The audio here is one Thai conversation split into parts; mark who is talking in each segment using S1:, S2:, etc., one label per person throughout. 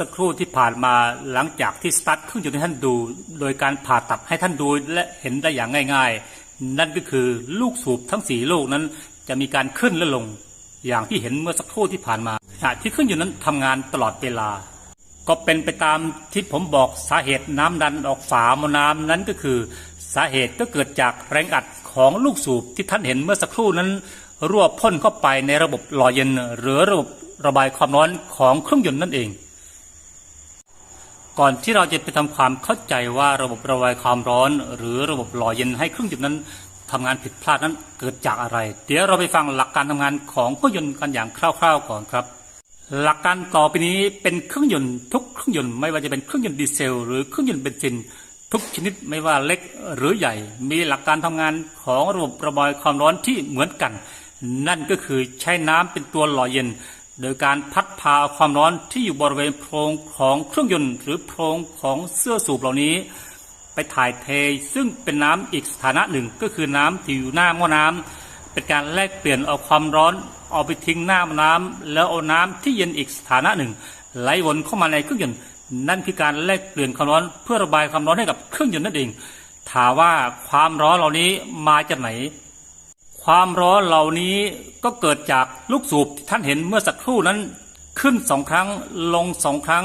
S1: สักครู่ที่ผ่านมาหลังจากที่สตาร์ทเครื่องยนต์ให้ท่านดู โดยการผ่าตัดให้ท่านดูและเห็นได้อย่างง่าย ๆ นั่นก็คือลูกสูบทั้งสี่ลูกนั้น จะมีการขึ้นและลง อย่างที่เห็นเมื่อสักครู่ที่ผ่านมาขณะที่เครื่องยนต์นั้นทำงานตลอดเวลา ก็เป็นไปตามที่ผมบอกสาเหตุน้ำดันออกฝาหมอน้ำนั้นก็คือ สาเหตุก็เกิดจากแรงอัดของลูกสูบที่ท่านเห็นเมื่อสักครู่นั้น รั่วพ่นเข้าไปในระบบหล่อเย็นหรือระบบระบายความร้อนของเครื่องยนต์นั่นเอง ก่อนที่เราจะไปทำความเข้าใจว่าระบบระบายความร้อน หรือระบบหล่อเย็นให้เครื่องยนต์นั้นทำงานผิดพลาดนั้นเกิดจากอะไร เดี๋ยวเราไปฟังหลักการทำงานของเครื่องยนต์กันอย่างคร่าว ๆ ก่อนครับ หลักการต่อไปนี้เป็นเครื่องยนต์ทุกเครื่องยนต์ไม่ว่าจะเป็นเครื่องยนต์ดีเซล หรือเครื่องยนต์เบนซินทุกชนิดไม่ว่าเล็กหรือใหญ่ มีหลักการทำงานของระบบระบายความร้อนที่เหมือนกัน นั่นก็คือใช้น้ำเป็นตัวหล่อเย็น โดยการพัดพาความร้อนที่อยู่บริเวณโพรงของเครื่องยนต์ หรือโพรงของเสื้อสูบเหล่านี้ ไปถ่ายเทซึ่งเป็นน้ำอีกสถานะหนึ่งก็คือน้ำที่อยู่หน้าหม้อน้ำเป็นการแลกเปลี่ยนเอาความร้อนเอาไปทิ้งหน้าหม้อน้ำแล้วเอาน้ำที่เย็นอีกสถานะหนึ่ง ไหลวนเข้ามาในเครื่องยนต์นั่นคือการแลกเปลี่ยนความร้อนเพื่อระบายความร้อนให้กับเครื่องยนต์นั่นเองถามว่าความร้อนเหล่านี้มาจากไหน ความร้อนเหล่านี้ก็เกิดจากลูกสูบที่ท่านเห็นเมื่อสักครู่นั้น ขึ้นสองครั้งลงสองครั้ง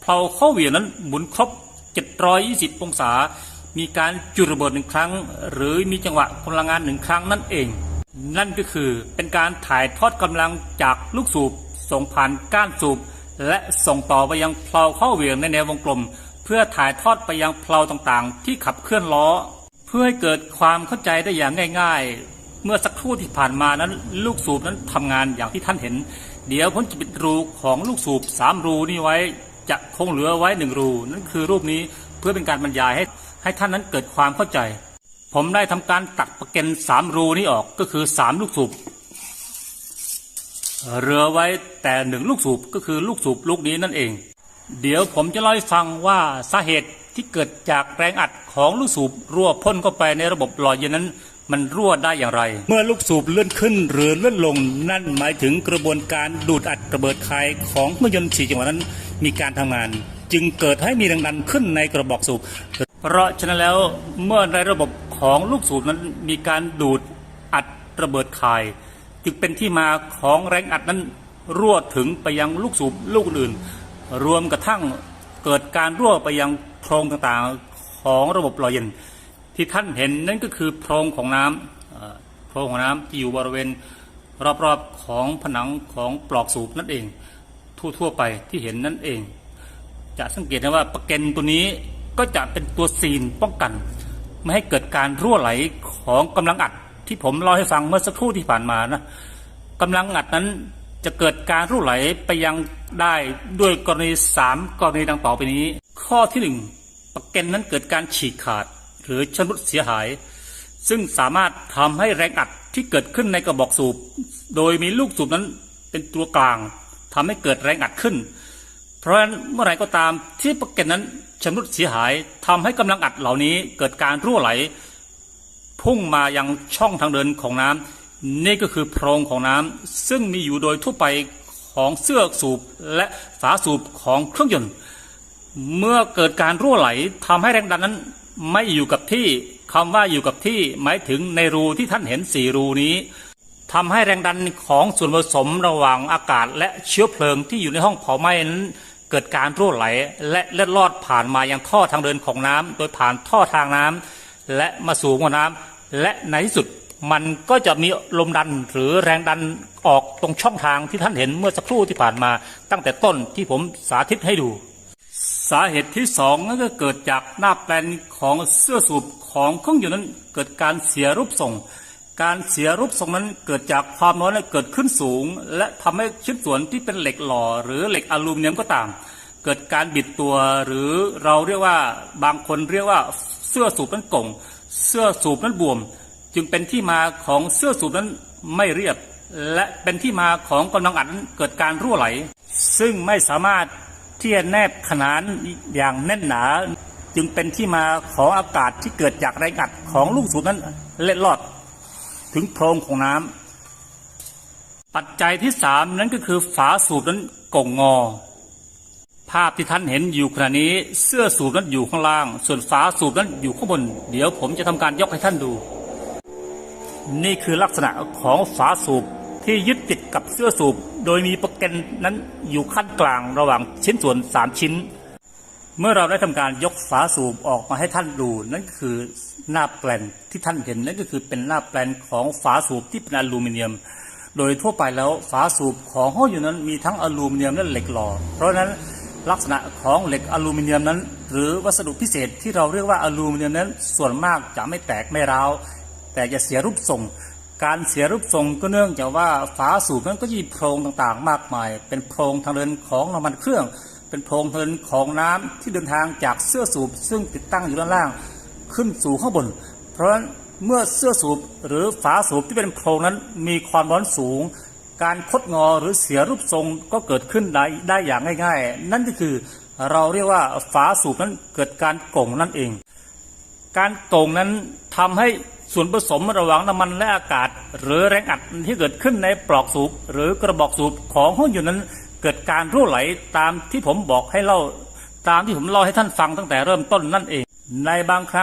S1: เพลาเข้าเหวี่ยงนั้นหมุนครบ 720 องศา มีการจุดระเบิดหนึ่งครั้ง หรือมีจังหวะพลังงานหนึ่งครั้งนั่นเอง นั่นก็คือเป็นการถ่ายทอดกำลังจากลูกสูบส่งผ่านก้านสูบและส่งต่อไปยังเพลาเข้าเหวี่ยงในแนววงกลม เพื่อถ่ายทอดไปยังเพลาต่างๆ ที่ขับเคลื่อนล้อ พื่อให้เกิดความเข้าใจได้อย่างง่าย ๆ เมื่อสักครู่ที่ผ่านมานั้น ลูกสูบนั้นทำงานอย่างที่ท่านเห็น เดี๋ยวผมจะปิดรูของลูกสูบสามรูนี้ไว้จะคงเหลือไว้หนึ่งรู นั่นคือรูปนี้เพื่อเป็นการบรรยายให้ให้ท่านนั้นเกิดความเข้าใจ ผมได้ทำการตัดประเก็นสามรูนี้ออกก็คือสามลูกสูบเหลือไว้แต่หนึ่งลูกสูบก็คือลูกสูบลูกนี้นั่นเอง เดี๋ยวผมจะเล่าให้ฟังว่าสาเหตุ ที่เกิดจากแรงอัดของลูกสูบรั่วพ่นเข้าไปในระบบหล่อเย็นนั้น มันรั่วได้อย่างไร เมื่อลูกสูบเลื่อนขึ้นหรือเลื่อนลง นั่นหมายถึงกระบวนการดูดอัดระเบิดคายของเครื่องยนต์สี่จังหวะนั้นมีการทำงาน จึงเกิดให้มีแรงดันขึ้นในกระบอกสูบเพราะฉะนั้นแล้วเมื่อในระบบของลูกสูบนั้นมีการดูดอัดระเบิดคาย จึงเป็นที่มาของแรงอัดนั้นรั่วถึงไปยังลูกสูบลูกอื่น รวมกระทั่งเกิดการรั่วไปยัง โพรงต่างๆของระบบหล่อเย็น ที่ท่านเห็นนั่นก็คือโพรงของน้ำโพรงของน้ำที่อยู่บริเวณรอบๆของผนังของปลอกสูบนั่นเอง ทั่วๆไปที่เห็นนั่นเอง จะสังเกตได้ว่าประเก็นตัวนี้ก็จะเป็นตัวซีนป้องกัน ไม่ให้เกิดการรั่วไหลของกำลังอัดที่ผมเล่าให้ฟังเมื่อสักครู่ที่ผ่านมานะกำลังอัดนั้นจะเกิดการรั่วไหลไปยังได้ด้วยกรณีสามกรณีดังต่อไปนี้ ข้อที่หนึ่งประเก็นนั้นเกิดการฉีกขาดหรือชำรุดเสียหาย ซึ่งสามารถทำให้แรงอัดที่เกิดขึ้นในกระบอกสูบ โดยมีลูกสูบนั้นเป็นตัวกลางทำให้เกิดแรงอัดขึ้น เพราะฉะนั้นเมื่อไรก็ตามที่ประเก็นนั้นชำรุดเสียหายทำให้กำลังอัดเหล่านี้เกิดการรั่วไหล พุ่งมายังช่องทางเดินของน้ำนี่ก็คือโพรงของน้ำซึ่งมีอยู่โดยทั่วไปของเสื้อสูบและฝาสูบของเครื่องยนต์ เมื่อเกิดการรั่วไหลทำให้แรงดันนั้น ไม่อยู่กับที่คำว่าอยู่กับที่หมายถึงในรูที่ท่านเห็นสี่รูนี้ทำให้แรงดันของส่วนผสมระหว่างอากาศ และเชื้อเพลิงที่อยู่ในห้องเผาไหม้นั้นเกิดการรั่วไหล และเล็ดลอดผ่านมายังท่อทางเดินของน้ำโดยผ่านท่อทางน้ำและมาสู่หัวน้ำและในที่สุดมันก็จะมีลมดันหรือแรงดันออกตรงช่องทางที่ท่านเห็นเมื่อสักครู่ที่ผ่านมา ตั้งแต่ต้นที่ผมสาธิตให้ดู สาเหตุที่สองนั่นก็เกิดจากหน้าแปลนของเสื้อสูบของเครื่องยนต์นั้นเกิดการเสียรูปทรง การเสียรูปทรงนั้นเกิดจากความร้อนเกิดขึ้นสูง และทำให้ชิ้นส่วนที่เป็นเหล็กหล่อ หรือเหล็กอลูมิเนียมก็ตาม เกิดการบิดตัวหรือเราเรียกว่าบางคนเรียกว่าเสื้อสูบนั้นก่งเสื้อสูบนั้นบวม จึงเป็นที่มาของเสื้อสูบนั้นไม่เรียบ และเป็นที่มาของกำลังอัดนั้นเกิดการรั่วไหล ซึ่งไม่สามารถ ที่แนบขนานอย่างแน่นหนา จึงเป็นที่มาของอากาศที่เกิดจากแรงอัดของลูกสูบนั้นเล็ดลอด ถึงโพรงของน้ำปัจจัยที่สามนั้นก็คือฝาสูบนั้นก่งงอ ภาพที่ท่านเห็นอยู่ขณะนี้เสื้อสูบนั้นอยู่ข้างล่าง ส่วนฝาสูบนั้นอยู่ข้างบน เดี๋ยวผมจะทำการยกให้ท่านดู นี่คือลักษณะของฝาสูบ ที่ยึดติดกับเสื้อสูบ โดยมีปรแกนนั้นอยู่ขั้นกลางระหว่างชิ้นส่วน 3 ชิ้น เมื่อเราได้ทำการยกฝาสูบออกมาให้ท่านดูนั่นก็คือหน้าแปลนที่ท่านเห็นนั่นก็คือเป็นหน้าแปลนของฝาสูบที่เป็นอลูมิเนียม โดยทั่วไปแล้วฝาสูบของห้องอยู่นั้นมีทั้งอลูมิเนียมและเหล็กหล่อเพราะนั้นลักษณะของเหล็กอลูมิเนียมนั้น หรือวัสดุพิเศษที่เราเรียกว่าอลูมิเนียมนั้นส่วนมากจะไม่แตกไม่ร้าวแต่จะเสียรูปทรง การเสียรูปทรงก็เนื่องจากว่าฝาสูบนั้นก็จะมีโพรงต่างๆ มากมาย เป็นโพรงทางเดินของน้ำมันเครื่อง เป็นโพรงทางเดินของน้ำที่เดินทางจากเสื้อสูบซึ่งติดตั้งอยู่ด้านล่าง ขึ้นสู่ข้างบน เพราะฉะนั้นเมื่อเสื้อสูบหรือฝาสูบที่เป็นโพรงนั้นมีความร้อนสูง การคดงอหรือเสียรูปทรงก็เกิดขึ้นได้ได้อย่างง่าย ๆ นั่นก็คือเราเรียกว่าฝาสูบนั้นเกิดการโก่งนั่นเอง การโก่งนั้นทำให้ ส่วนผสมระหว่างน้ำมันและอากาศ หรือแรงอัดที่เกิดขึ้นในปลอกสูบหรือกระบอกสูบของห้องอยู่นั้นเกิดการรั่วไหลตามที่ผมบอกให้เล่า ตามที่ผมเล่าให้ท่านฟังตั้งแต่เริ่มต้นนั่นเอง ในบางครั้ง